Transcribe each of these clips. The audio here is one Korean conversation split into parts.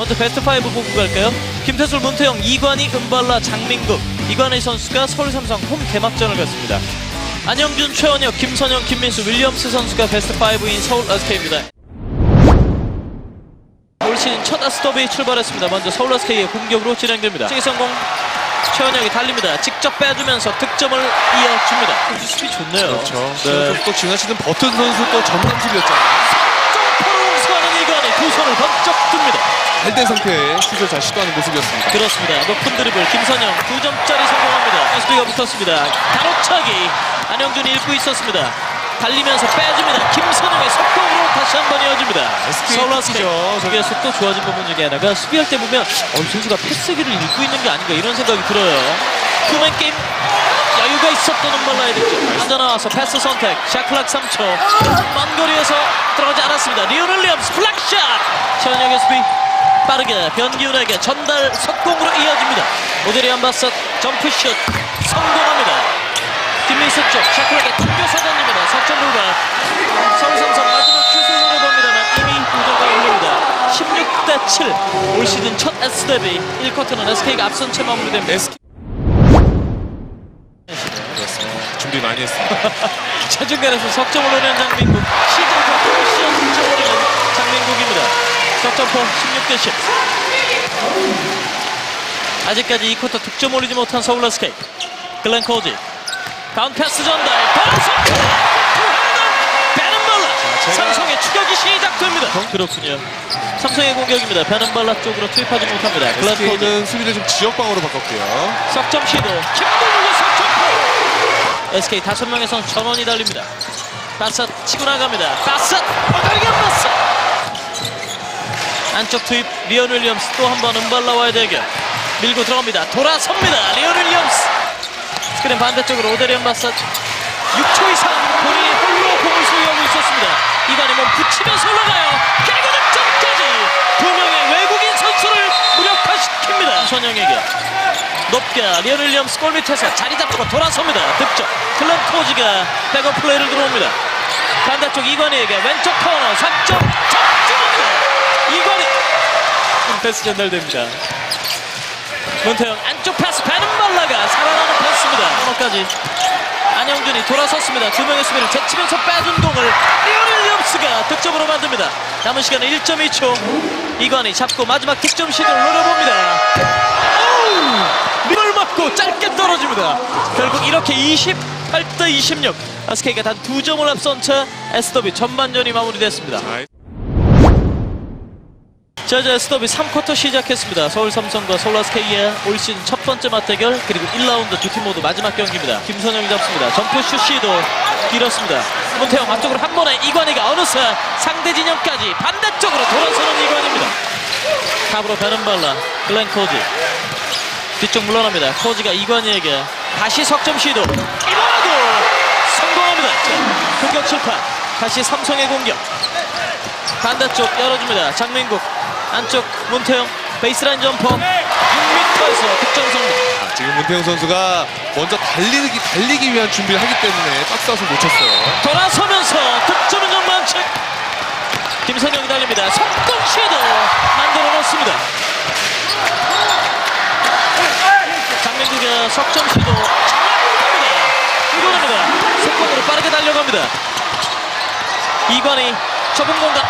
먼저 베스트 5 보고 갈까요? 김태술, 문태영, 이관희, 은발라, 장민국 이관희 선수가 서울 삼성 홈 개막전을 갖습니다. 안영준, 최원혁, 김선영, 김민수, 윌리엄스 선수가 베스트 5인 서울 SK입니다. 올 시즌 첫 아스더비 출발했습니다. 먼저 서울 SK의 공격으로 진행됩니다. 시기 성공 최원혁이 달립니다. 직접 빼주면서 득점을 이어줍니다. 수비 좋네요. 그렇죠. 네. 또 지나치는 버튼 선수 또 전남 수비였잖아요. 점퍼로 웅수하는 이관희 두 손을 번쩍 듭니다. 잘된 상태에 슛을 잘 시도하는 모습이었습니다. 그렇습니다. 높은 드리블 김선영 두 점짜리 성공합니다. SB가 붙었습니다. 가로차기 안영준이 읽고 있었습니다. 달리면서 빼줍니다. 김선영의 속공으로 다시 한 번 이어집니다. SK 서울 특기죠. SK 수비의 속도 좋아진 부분 중에 하나가 수비할 때 보면 어, 이 선수가 패스기를 읽고 있는 게 아닌가 이런 생각이 들어요. 투맨 게임 여유가 있었던 은발라야 됐죠. 앉아 나와서 패스 선택. 샤클락 3초. 먼 거리에 서 들어가지 않았습니다. 리오넬 리엄스 플락샷. 최원혁의 수비 빠르게 변기훈에게 전달 석공으로 이어집니다. 오데리안 바섯 점프슛 성공합니다. 김민수 쪽 샤클락에 튕겨서 던집니다. 석점 불발. 서울 삼성 마지막 슛을 노려봅니다만 이미 우정가 올립니다. 16대 7. 올 시즌 첫 S 데뷔 1쿼터는 SK가 앞선 채 마무리됩니다. SK 그렇습니다. 준비 많이 했습니다. 최중간에서 석점을 노리는 장민국 시즌 첫 석점포 16대 10 아직까지 이 쿼터 득점 올리지 못한 서울 SK 글렌 코지. 다운 패스 전달. 베른발라. 제가- 삼성의 추격이 시작됩니다. 그렇군요. 삼성의 공격입니다. 베른발라 쪽으로 투입하지 못합니다. 글렌 코지 SK는 수비를 좀 지역방으로 바꿨고요. 석점 시도. 김동욱의 석점포. SK 다섯 명의 선수 전원이 달립니다. 바싹 치고 나갑니다. 바싹 안쪽 투입 리온 윌리엄스 또 한 번 은발라와의 대결 밀고 들어갑니다 돌아섭니다 리온 윌리엄스 스크린 반대쪽으로 오데리언 바싹 6초 이상 본인이 홀로 공을 소유하고 있었습니다 이관이 몸 붙이면서 올라가요 그리고 득점까지 두 명의 외국인 선수를 무력화시킵니다 선영에게 높게 리얼 윌리엄스 골 밑에서 자리 잡고 돌아섭니다. 득점. 클런 코지가 백업 플레이를 들어옵니다. 반대쪽 이관희에게 왼쪽 코너 3점 적중합니다. 이관희 패스 전달됩니다. 문태영 안쪽 패스 베는발라가 살아나는 패스입니다. 코너까지 안영준이 돌아섰습니다. 두 명의 수비를 제치면서 빼준 공을 리얼 윌리엄스가 득점으로 만듭니다. 남은 시간은 1.2초. 이관희 잡고 마지막 득점 시도를 노려봅니다. 밀을 맞고 짧게 떨어집니다. 결국 이렇게 28대 26. SK가 단 두 점을 앞선 채 SW 전반전이 마무리됐습니다. 아, 자, 이제 SW 3쿼터 시작했습니다. 서울 삼성과 서울 SK의 올 시즌 첫 번째 맞대결 그리고 1라운드 두 팀 모두 마지막 경기입니다. 김선영이 잡습니다. 점프 슛 시도 길었습니다. 문태영 앞쪽으로 한 번에 이관희가 어느새 상대 진영까지 반대쪽으로 돌아서는 이관희입니다. 탑으로 베른발라 글렌 코지 뒤쪽 물러납니다. 코지가 이관희에게 다시 석점 시도 이번에도 성공합니다. 공격 실패. 다시 삼성의 공격. 반대쪽 열어줍니다. 장민국 안쪽 문태영 베이스라인 점퍼 6m에서 득점 성공. 아, 지금 문태영 선수가 먼저 달리기 달리기 위한 준비를 하기 때문에 박스 아웃을 놓쳤어요. 돌아서면서 득점은 전반책 김선영이 달립니다. 석공 시도 만들어 놓습니다. 장민국의 석점 시도 정확합니다. 이거입니다. 속공으로 빠르게 달려갑니다. 이관이 좁은 공간.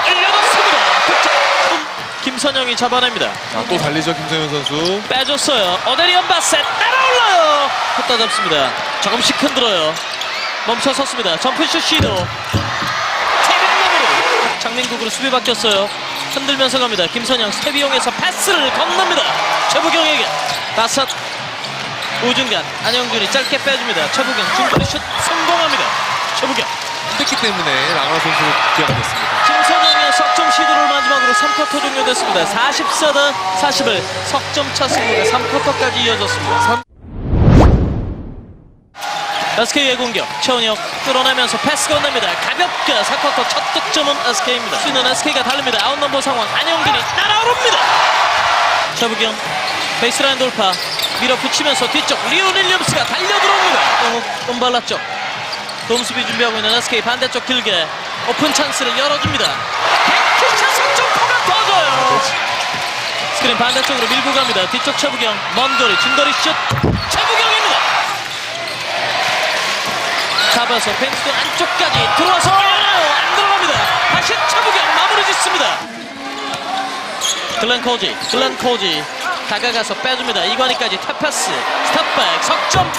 김선영이 잡아냅니다. 자, 또 달리죠 김세현 선수. 빼줬어요. 어데리언 바셋 따라올라요. 헛다 잡습니다. 조금씩 흔들어요. 멈춰 섰습니다. 점프슛 시도. 마무리. 장민국으로 수비 바뀌었어요. 흔들면서 갑니다. 김선영 세비용에서 패스를 건넙니다. 최부경에게 바셋 우중간 안영준이 짧게 빼줍니다. 최부경 중거리 슛 성공합니다. 최부경. 했기 때문에 라가나 선수 기억됐습니다. 김선영의 석점 시도를 마지막으로 3쿼터 종료됐습니다. 44대 41 석점 차 승부가 3쿼터까지 이어졌습니다. 삼- SK의 공격 최원혁 뚫어내면서 패스 건넵니다. 가볍게 4쿼터 첫 득점은 SK입니다. 수는 SK가 달립니다. 아웃넘버 상황 안영준이 날아오릅니다. 최부경 베이스라인 돌파 밀어붙이면서 뒤쪽 리온 윌리엄스가 달려들어옵니다. 영욱 은발라 쪽 돔수비 준비하고 있는 SK 반대쪽 길게 오픈 찬스를 열어줍니다. 백키샷 석점포가 터져요. 스크린 반대쪽으로 밀고 갑니다. 뒤쪽 최부경 먼 거리 중거리 슛 최부경입니다. 잡아서 펜스 안쪽까지 들어와서. 안 들어갑니다. 다시 최부경 마무리 짓습니다. 글렌 코지, 글렌 코지 다가가서 빼줍니다. 이관희까지 탑패스, 스탑백, 석점,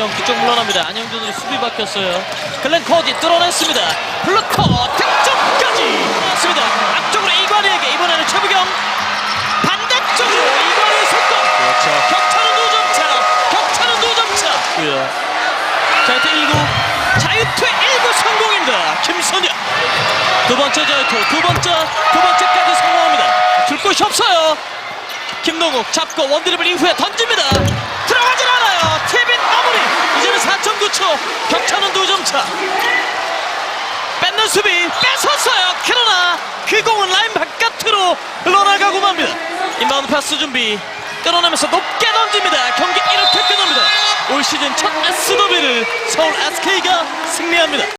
이용 뒤쪽 물러납니다. 안영준으로 수비 바뀌었어요. 글렌 코지 뚫어냈습니다. 블루커 득점까지! 맞습니다. 앞쪽으로 이관희에게 이번에는 최부경. 반대쪽으로 이관희 속공 그렇죠. 격차는 2점 차! 격차는 2점 차! 자유투 1구. 자유투 1구 성공입니다. 김선영. 두 번째 자유투 두 번째 두 번째까지 성공합니다. 줄 곳이 없어요 김동욱 잡고 원드리블 이후에 던집니다. 들어가질 않아요. 티빈 마무리. 이제는 4.9초 격차는 2점 차. 뺏는 수비 뺏었어요. 그러나 그 공은 라인 바깥으로 흘러나가고 맙니다. 인바운드 패스 준비 끌어내면서 높게 던집니다. 경기 이렇게 끝납니다. 올 시즌 첫 SW를 서울 SK가 승리합니다